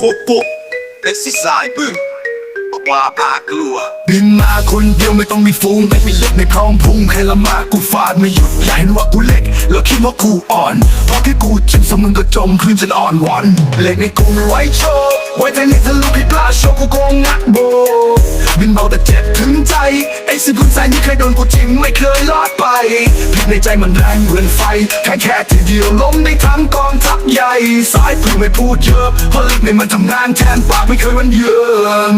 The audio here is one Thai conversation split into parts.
ปุ๊บปุ๊บเป็นสิสายบึ้งว่าปากลัวบินมาคนเดียวไม่ต้องมีฟูงไม่มีเล็กในท้องพุงแค่ละมากูฟาดไม่หยุดอย่าเห็นว่ากูเล็ก แล้วคิดว่ากูอ่อน เพราะแค่กูจิ้มสมึงก็จมพื้นจนอ่อนหวอนเล็กในกูไว้โชว์ไว้ใจเล็กทะลุพี่ปลาโชว์กูโกงงักโบบินเบาแต่เจ็บ ไอ้สิบคุณใจนี่เคยโดนกูจิ้มไม่เคยรอดไปพิษในใจมันแรงเหมือนไฟแค่แค่ทีเดียวล้มได้ทั้งกองทัพใหญ่ สายพึ่งไม่พูดเยอะเพราะล็กในมันทำงานแทนปากไม่เคยวันเยือน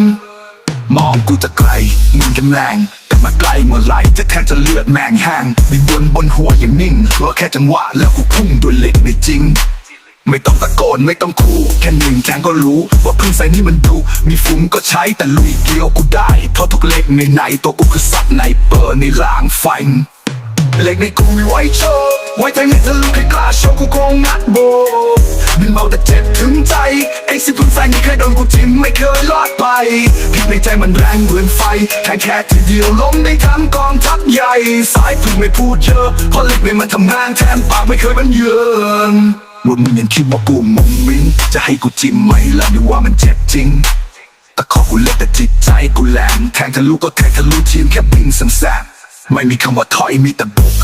มองกูจะไกลมึงกันแรงแต่มาไกลเมื่อไหรจะแทบจะเลือดแมงแห้งมีบนบนหัวอย่างนิ่งราแค่จังหวะแล้วกูพุ่งด้วยเหล็กไม่จริง ไม่ต้องตะโกนไม่ต้องขู่แค่หนึ่งแทงก็รู้ ว่าพึ่งใส่นี่มันดู มีฟุ้งก็ใช้แต่ลุยเดียวกูได้เพราะทุกเล็กในในตัวกูคือสัตว์ในเปิดในหลางไฟเล็กในกูมีไว้โชว์ไว้ทั้งนี้ทะลุให้กล้าโชว์กูคงงัดโบบินเมาแต่เจ็บถึงใจไอ้สิพึ่งใส่นี่เคยโดนกูจิ้มไม่เคยรอดไปพิษในใจมันแรงเหมือนไฟแค่แค่ทีเดียวล้มได้ทั้งกองทัพใหญ่ สายพึ่งไม่พูดเยอะเพราะเล็กในมันทำงานแทนปากไม่เคยมันเยือน ว่ามึงยังคิดว่ากูมุงมิ้งจะให้กูจิ้มไหมล่ะดูว่ามันเจ็บจริงตะขอกูเล็กแต่จิตใจกูแหลมแทงทะลุก็แทงทะลุทีมแค่บินสัแสบไม่มีคำว่าถอยมีแต่บุก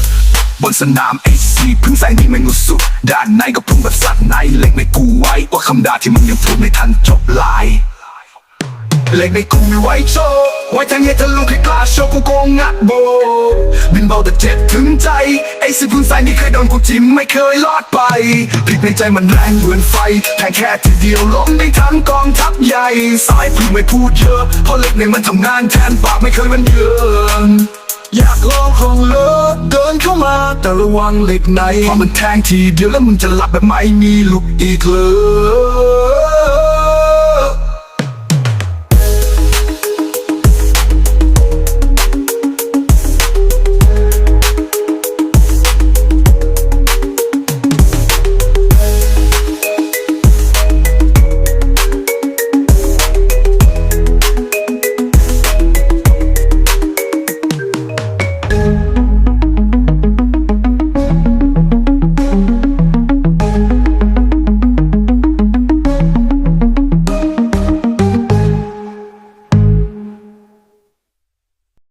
บนสนามไอซีพึ่งใส่นี่ไม่งุสุดด้านในก็พุ่งแบบสัตว์ในเล็งในกูไว้ว่าคำด่าที่มึงยังพูดไม่ทันจบลายเล็กในกูมีไว้โชว์ไว้ทงเหตุทะลุให้กล้าโชว์กูโกงงัดโบ บินเบาแต่เจ็บถึงใจ ไอ้สิพึ่งใส่นี่เคยโดนกูจิ้มไม่เคยรอดไปพลิกในใจมันแรงเหมือนไฟแทงแค่ทีเดียวล้มได้ทั้งกองทัพใหญ่สายพึ่งไม่พูดเยอะเพราะเล็กในมันทำงานแทนปากไม่เคยมันเยือนอยากลองของเลิกเดินเข้ามาแต่ระวังเหล็กในเพราะมันแทงทีเดียวแล้วมึงจะหลับแบบไม่มีลุกอีกเลย